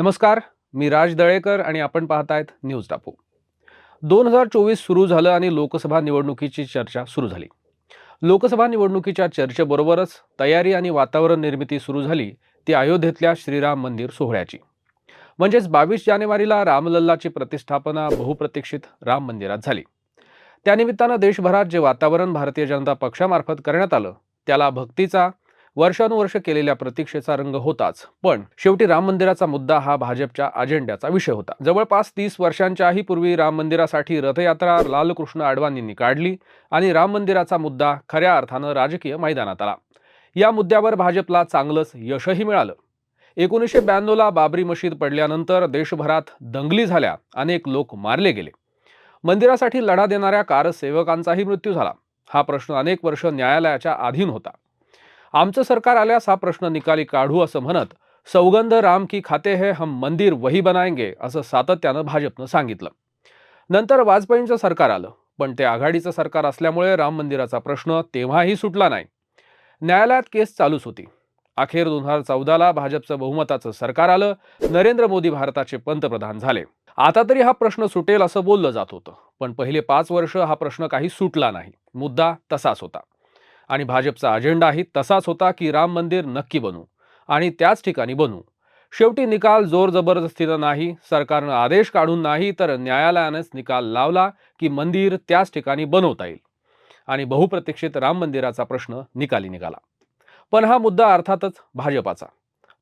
नमस्कार मी राज दळेकर आणि आपण पाहतायत न्यूज टापू. दोन हजार चोवीस सुरू झालं आणि लोकसभा निवडणुकीची चर्चा सुरू झाली. लोकसभा निवडणुकीच्या चर्चेबरोबरच तयारी आणि वातावरण निर्मिती सुरू झाली ती अयोध्येतल्या श्रीराम मंदिर सोहळ्याची. म्हणजेच बावीस जानेवारीला रामलल्लाची प्रतिष्ठापना बहुप्रतीक्षित राम मंदिरात झाली. त्यानिमित्तानं देशभरात जे वातावरण भारतीय जनता पक्षामार्फत करण्यात आलं त्याला भक्तीचा वर्षानुवर्ष केलेल्या प्रतीक्षेचा रंग होताच. पण शेवटी राम मंदिराचा मुद्दा हा भाजपच्या अजेंड्याचा विषय होता. जवळपास तीस वर्षांच्याही पूर्वी राम मंदिरासाठी रथयात्रा लालकृष्ण अडवाणींनी काढली आणि राम मंदिराचा मुद्दा खऱ्या अर्थानं राजकीय मैदानात आला. या मुद्द्यावर भाजपला चांगलंच यशही मिळालं. एकोणीसशे ब्याण्णवला बाबरी मशीद पडल्यानंतर देशभरात दंगली झाल्या अनेक लोक मारले गेले. मंदिरासाठी लढा देणाऱ्या कारसेवकांचाही मृत्यू झाला. हा प्रश्न अनेक वर्ष न्यायालयाच्या अधीन होता. आमचं सरकार आल्यास हा प्रश्न निकाली काढू असं म्हणत सौगंध राम की खाते है हम मंदिर वही बनाएंगे असं सातत्यानं भाजपनं सांगितलं. नंतर वाजपेयींचं सरकार आलं पण ते आघाडीचं सरकार असल्यामुळे राम मंदिराचा प्रश्न तेव्हाही सुटला नाही. न्यायालयात केस चालूच होती. अखेर दोन हजार चौदाला भाजपचं बहुमताचं सरकार आलं नरेंद्र मोदी भारताचे पंतप्रधान झाले. आता तरी हा प्रश्न सुटेल असं बोललं जात होतं पण पहिले पाच वर्ष हा प्रश्न काही सुटला नाही मुद्दा तसाच होता. आणि भाजपचा अजेंडाही तसाच होता की राम मंदिर नक्की बनू आणि त्याच ठिकाणी बनू. शेवटी निकाल जोर जबरदस्तीनं नाही सरकारनं आदेश काढून नाही तर न्यायालयानेच निकाल लावला की मंदिर त्याच ठिकाणी बनवता येईल. आणि बहुप्रतीक्षित राम मंदिराचा प्रश्न निकाली निघाला. पण हा मुद्दा अर्थातच भाजपाचा.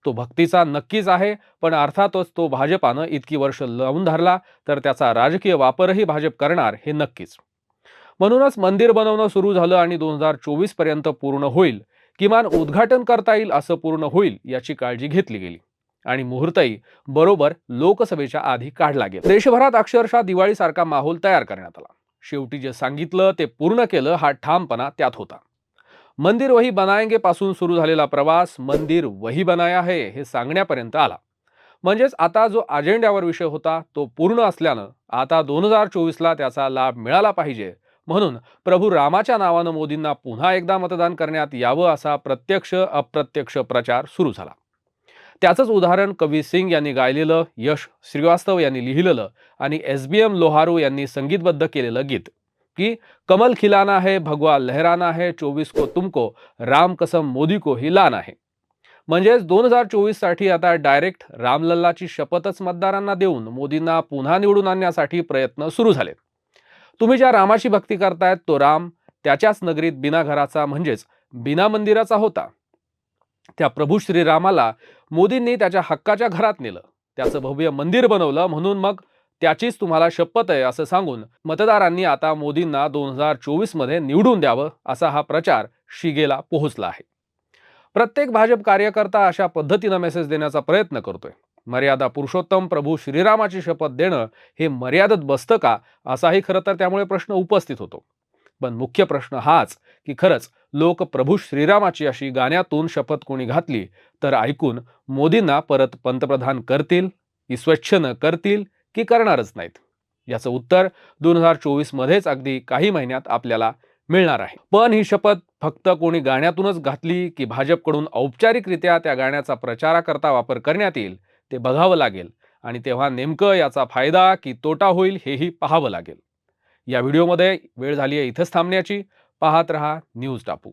तो भक्तीचा नक्कीच आहे पण अर्थातच तो भाजपानं इतकी वर्ष लावून धरला तर त्याचा राजकीय वापरही भाजप करणार हे नक्कीच. म्हणूनच मंदिर बनवणं सुरू झालं आणि दोन हजार चोवीसपर्यंत पूर्ण होईल. किमान उद्घाटन करता येईल असं पूर्ण होईल याची काळजी घेतली गेली. आणि मुहूर्तही बरोबर लोकसभेच्या आधी काढला गेला. देशभरात अक्षरशः दिवाळीसारखा माहोल तयार करण्यात आला. शेवटी जे सांगितलं ते पूर्ण केलं हा ठामपणा त्यात होता. मंदिर वही बनायंगे पासून सुरू झालेला प्रवास मंदिर वही बनाया है हे सांगण्यापर्यंत आला. म्हणजेच आता जो अजेंड्यावर विषय होता तो पूर्ण असल्यानं आता दोन हजार चोवीसला त्याचा लाभ मिळाला पाहिजे. म्हणून प्रभू रामाच्या नावानं मोदींना पुन्हा एकदा मतदान करण्यात यावं असा प्रत्यक्ष अप्रत्यक्ष प्रचार सुरू झाला. त्याचंच उदाहरण कवी सिंग यांनी गायलेलं यश श्रीवास्तव यांनी लिहिलेलं आणि एस बी एम लोहारू यांनी संगीतबद्ध केलेलं गीत. की कमल खिलाना है भगवा लहराना है चोवीस को तुमको राम कसम मोदी को ही लाना आहे. म्हणजेच दोन हजार चोवीससाठी आता डायरेक्ट रामलल्लाची शपथच मतदारांना देऊन मोदींना पुन्हा निवडून आणण्यासाठी प्रयत्न सुरू झालेत. तुम्ही ज्या रामाची भक्ती करतायत तो राम त्याच्याच नगरीत बिना घराचा म्हणजेच बिना मंदिराचा होता. त्या प्रभू श्रीरामाला मोदींनी त्याच्या हक्काच्या घरात नेलं. त्याचं भव्य मंदिर बनवलं म्हणून मग त्याचीच तुम्हाला शपथ आहे असं सांगून मतदारांनी आता मोदींना दोन हजार चोवीसमध्ये निवडून द्यावं असा हा प्रचार शिगेला पोहोचला आहे. प्रत्येक भाजप कार्यकर्ता अशा पद्धतीनं मेसेज देण्याचा प्रयत्न करतोय. मर्यादा पुरुषोत्तम प्रभू श्रीरामाची शपथ देणं हे मर्यादत बसतं का? असाही खरं तर त्यामुळे प्रश्न उपस्थित होतो. पण मुख्य प्रश्न हाच की खरंच लोक प्रभू श्रीरामाची अशी गाण्यातून शपथ कोणी घातली तर ऐकून मोदींना परत पंतप्रधान करतील की स्वच्छनं करतील की करणारच नाहीत? याचं उत्तर दोन हजार चोवीस मध्येच अगदी काही महिन्यात आपल्याला मिळणार आहे. पण ही शपथ फक्त कोणी गाण्यातूनच घातली की भाजपकडून औपचारिकरित्या त्या गाण्याचा प्रचाराकरता वापर करण्यात येईल ते बघावं लागेल आणि तेव्हा नेमकं याचा फायदा की तोटा होईल हेही पाहावं लागेल. या व्हिडिओमध्ये वेळ झाली आहे इथंच थांबण्याची. पाहत रहा न्यूज टापू.